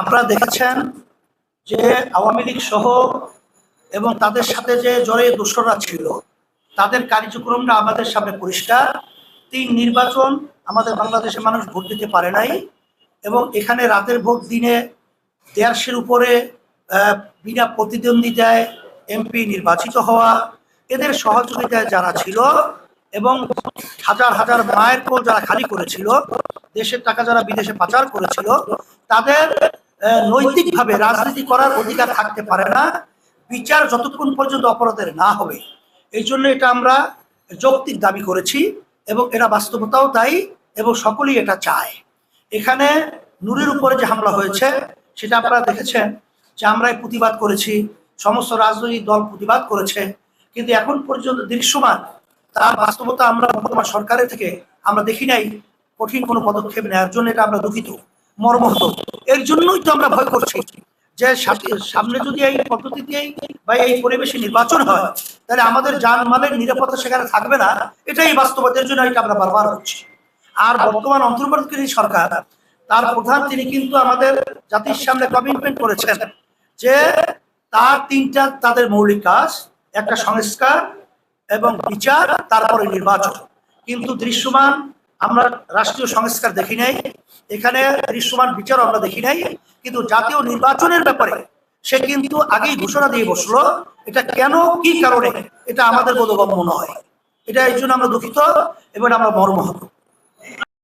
আপনারা দেখেছেন যে আওয়ামী লীগ সহ এবং তাদের সাথে যে জড়িয়ে দোসররা ছিল, তাদের কার্যক্রমটা আমাদের সামনে পরিষ্কার। তিন নির্বাচন আমাদের বাংলাদেশের মানুষ ভোট দিতে পারে নাই এবং এখানে রাতের ভোট দিনে দেড়শের উপরে বিনা প্রতিদ্বন্দ্বিতায় এমপি নির্বাচিত হওয়া। এদের সহযোগিতায় যারা ছিল এবং হাজার হাজার মায়ের কোল যারা খালি করেছিল, দেশের টাকা যারা বিদেশে পাচার করেছিল, তাদের নৈতিকভাবে রাজনীতি করার অধিকার থাকতে পারে না, বিচার যতক্ষণ পর্যন্ত অপরাধের না হবে। এই জন্য এটা আমরা যৌক্তিক দাবি করেছি এবং এটা বাস্তবতাও তাই এবং সকলেই এটা চায়। এখানে নূরের উপরে যে হামলা হয়েছে, সেটা আপনারা দেখেছেন যে আমরাই প্রতিবাদ করেছি, সমস্ত রাজনৈতিক দল প্রতিবাদ করেছে, কিন্তু এখন পর্যন্ত দৃশ্যমান তার বাস্তবতা আমরা বর্তমান সরকারের থেকে আমরা দেখি নাই। কঠিন কোনো পদক্ষেপ নেওয়ার জন্য এটা আমরা দুঃখিত, মর্মহত। এর জন্যই তো আমরা ভয় করছি যে সামনে যদি এই পদ্ধতিতেই বা এই পরিবেশে নির্বাচন হয়, তাহলে আমাদের জানমালের নিরাপত্তা সেখানে থাকবে না। এটাই বাস্তবতার জন্য এটা আমরা বারবার হচ্ছি আর বর্তমান অন্তর্বর্তীকালীন সরকার, তার প্রধান তিনি কিন্তু আমাদের জাতির সামনে কমিটমেন্ট করেছেন যে তার তিনটা তাদের মৌলিক কাজ, একটা সংস্কার এবং বিচার, তারপরে নির্বাচন। কিন্তু দৃশ্যমান আমরা রাষ্ট্রীয় সংস্কার দেখি নাই, এখানে দৃশ্যমান বিচার আমরা দেখি নাই, কিন্তু জাতীয় নির্বাচনের ব্যাপারে সে কিন্তু আগেই ঘোষণা দিয়ে বসল, এটা কেন, কি কারণে, এটা আমাদের বোধগম্য নয়। এটা এই জন্য আমরা দুঃখিত এবং আমরা মর্মাহত।